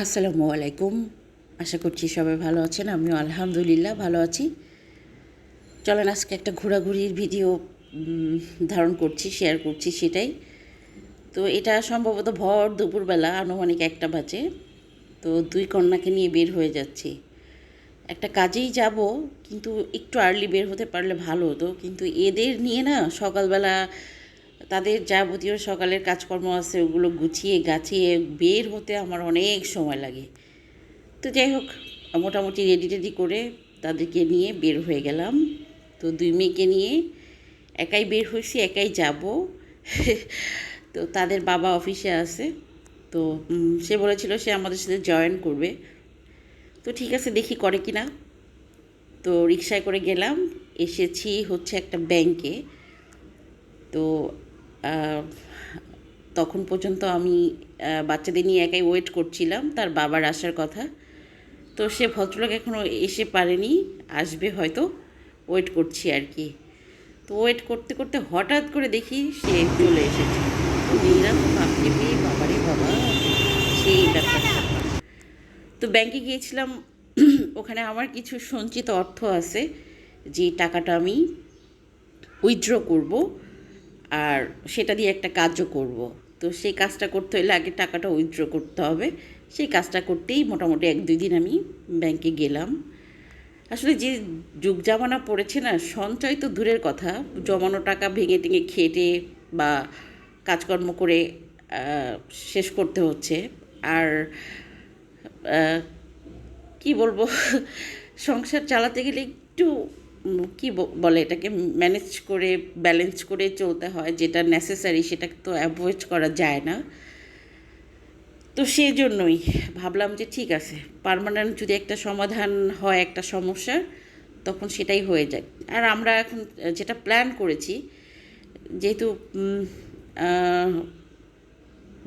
আসসালামু আলাইকুম আশা করছি সবাই ভালো আছেন, আমিও আলহামদুলিল্লাহ ভালো আছি। চলেন আজকে একটা ঘোরাঘুরির ভিডিও ধারণ করছি শেয়ার করছি সেটাই। তো এটা সম্ভবত ভর দুপুরবেলা, আনুমানিক একটা বাজে। তো দুই কন্যাকে নিয়ে বের হয়ে যাচ্ছি। একটা কাজেই যাব, কিন্তু একটু আর্লি বের হতে পারলে ভালো হতো। কিন্তু এদের নিয়ে না সকালবেলা তাদের যাবতীয় সকালের কাজকর্ম আছে, ওগুলো গুছিয়ে গাছিয়ে বের হতে আমার অনেক সময় লাগে। তো যাই হোক, মোটামুটি রেডি টেডি করে তাদেরকে নিয়ে বের হয়ে গেলাম। তো দুই মেয়েকে নিয়ে একাই বের হয়েছি, একাই যাব। তো তাদের বাবা অফিসে আছে। তো সে বলেছিল সে আমাদের সাথে জয়েন করবে। তো ঠিক আছে, দেখি করে কি না তো রিক্সায় করে গেলাম। এসেছি হচ্ছে একটা ব্যাংকে তো তখন পর্যন্ত আমি বাচ্চাদের নিয়ে একাই ওয়েট করছিলাম, তার বাবার আসার কথা। তো সে ভদ্রলোক এখনও এসে পারেনি, আসবে হয়তো ওয়েট করছি আর কি। তো ওয়েট করতে করতে হঠাৎ করে দেখি সে চলে এসেছে। তো ভাবতে পেয়ে বাবারে বাবা, সেই ব্যাপারটা। তো ব্যাংকে গিয়েছিলাম, ওখানে আমার কিছু সঞ্চিত অর্থ আছে, যে টাকাটা আমি উইথড্র করব। আর সেটা দিয়ে একটা কাজও করব। তো সেই কাজটা করতে হলে আগে টাকাটা উইথড্র করতে হবে। সেই কাজটা করতেই মোটামুটি এক দুই দিন আমি ব্যাংকে গেলাম। আসলে যে যুগ জামানা পড়েছে না, সঞ্চয় তো দূরের কথা। জমানো টাকা ভেঙে টেঙে খেটে বা কাজকর্ম করে শেষ করতে হচ্ছে। আর কি বলব? সংসার চালাতে গেলে একটু কি বলে এটাকে ম্যানেজ করে ব্যালেন্স করে চলতে হয়, যেটা নেসেসারি সেটা তো অ্যাভয়েড করা যায় না। তো সেই জন্যই ভাবলাম যে ঠিক আছে পার্মানেন্ট যদি একটা সমাধান হয়, একটা সমস্যার তখন সেটাই হয়ে যায়। আর আমরা এখন যেটা প্ল্যান করেছি, যেহেতু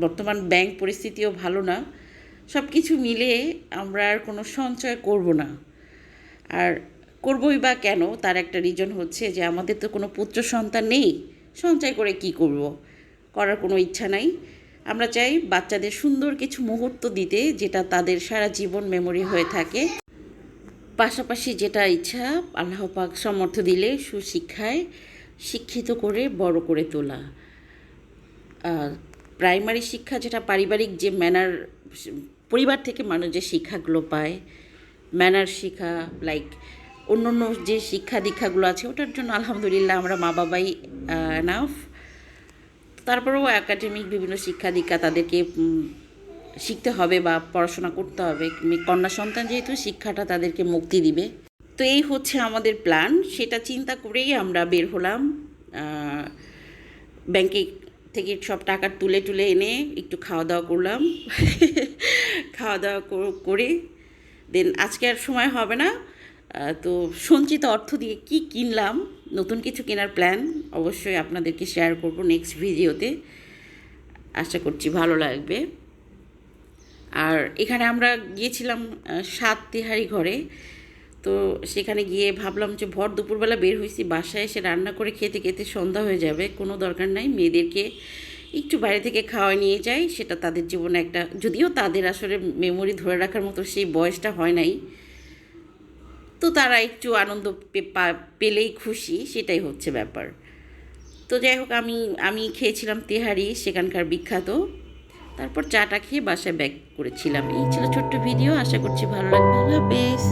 বর্তমান ব্যাংক পরিস্থিতিও ভালো না সব কিছু মিলে আমরা আর কোনো সঞ্চয় করব না। আর করবই বা কেন? তার একটা রিজন হচ্ছে যে আমাদের তো কোনো পুত্র সন্তান নেই, সঞ্চয় করে কি করব? করার কোনো ইচ্ছা নাই। আমরা চাই বাচ্চাদের সুন্দর কিছু মুহূর্ত দিতে, যেটা তাদের সারা জীবন মেমোরি হয়ে থাকে। পাশাপাশি যেটা ইচ্ছা, আল্লাহ পাক সমর্থ দিলে সুশিক্ষায় শিক্ষিত করে বড় করে তোলা। প্রাইমারি শিক্ষা যেটা পারিবারিক যে ম্যানার পরিবার থেকে মানুষ যে শিক্ষাগুলো পায় ম্যানার শিক্ষা লাইক অন্য অন্য যে শিক্ষা দীক্ষাগুলো আছে, ওটার জন্য আলহামদুলিল্লাহ আমরা মা বাবাই নাফ তারপরেও একাডেমিক বিভিন্ন শিক্ষা দীক্ষা তাদেরকে শিখতে হবে বা পড়াশোনা করতে হবে। কন্যা সন্তান যেহেতু, শিক্ষাটা তাদেরকে মুক্তি দিবে। তো এই হচ্ছে আমাদের প্ল্যান সেটা চিন্তা করেই আমরা বের হলাম। ব্যাংকে থেকে সব টাকা তুলে তুলে এনে একটু খাওয়া দাওয়া করলাম। খাওয়া দাওয়া কর- দেন আজকে আর সময় হবে না। তো সঞ্চিত অর্থ দিয়ে কি কিনলাম, নতুন কিছু কেনার প্ল্যান অবশ্যই আপনাদেরকে শেয়ার করব নেক্সট ভিডিওতে আশা করছি ভালো লাগবে। আর এখানে আমরা গিয়েছিলাম সাত তিহারি ঘরে। তো সেখানে গিয়ে ভাবলাম যে ভর দুপুরবেলা বের হয়েছি বাসায় এসে রান্না করে খেতে খেতে সন্ধ্যা হয়ে যাবে, কোনো দরকার নাই। মেয়েদেরকে একটু বাইরে থেকে খাওয়া নিয়ে যাই, সেটা তাদের জীবনে একটা, যদিও তাদের আসলে মেমোরি ধরে রাখার মতো সেই বয়সটা হয় নাই। তো তারা একটু আনন্দ পেলেই খুশি, সেটাই হচ্ছে ব্যাপার। তো যাই হোক, আমি আমি খেয়েছিলাম তেহারি, সেখানকার বিখ্যাত। তারপর চাটা খেয়ে বাসায় ব্যাক করেছিলাম। এই ছিল ছোট্ট ভিডিও আশা করছি ভালো লাগবে। হাফেজ।